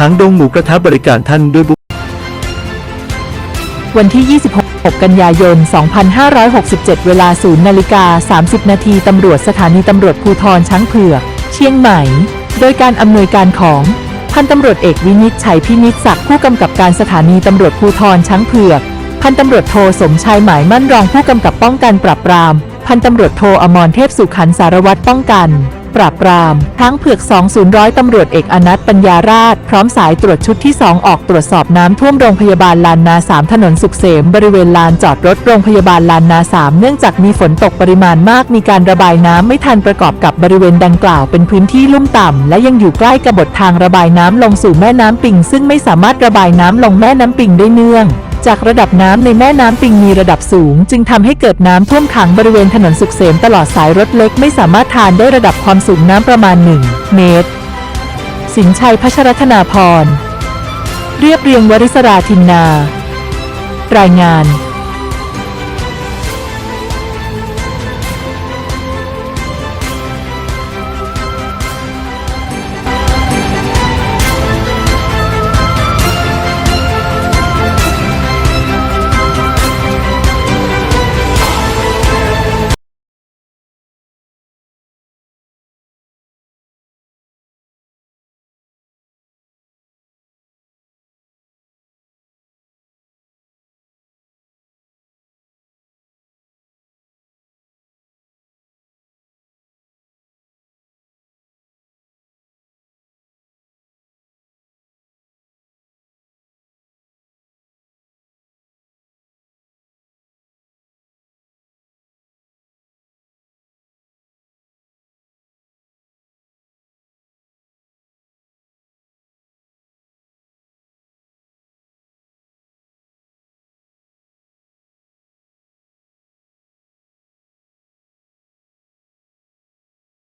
หางดงหมูกระทะบริการท่านด้วยบุวันที่ 26 กันยายน 2567 เวลา 0 นาฬิกา 30 นาทีตำรวจสถานีตำรวจภูธรช้างเผือก เชียงใหม่ โดยการอำนวยการของพันตำรวจเอกวินิจฉัยพินิจศักดิ์ผู้กำกับการสถานีตำรวจภูธรช้างเผือก พันตำรวจโทสมชายหมายมั่นรองผู้กำกับป้องกันปราบปราม พันตำรวจโทอมรเทพสุขันสารวัตรป้องกัน ปราบปรามช้งเผือก20ร้อยตำรวจเอกอนัทปัญญาราช พร้อมสายตรวจชุดที่ 2 ออกตรวจสอบน้ำท่วมโรงพยาบาลลานนา 3 ถนนสุขเสม บริเวณลานจอดรถโรงพยาบาลลานนา 3 เนื่องจากมีฝนตกปริมาณมากมีการระบายน้ำไม่ทันประกอบกับบริเวณดังกล่าวเป็นพื้นที่ลุ่มต่ำและยังอยู่ใกล้กับบททางระบายน้ำลงสู่แม่น้ำปิง ซึ่งไม่สามารถระบายน้ำลงแม่น้ำปิงได้เนื่อง จากระดับน้ำในแม่น้ำปิงมีระดับสูง จึงทำให้เกิดน้ำท่วมขังบริเวณถนนสุขเสมตลอดสายรถเล็กไม่สามารถทานได้ระดับความสูงน้ำประมาณ 1 เมตร สินชัยพัชรธนาพร เรียบเรียงวริศราทินนา รายงาน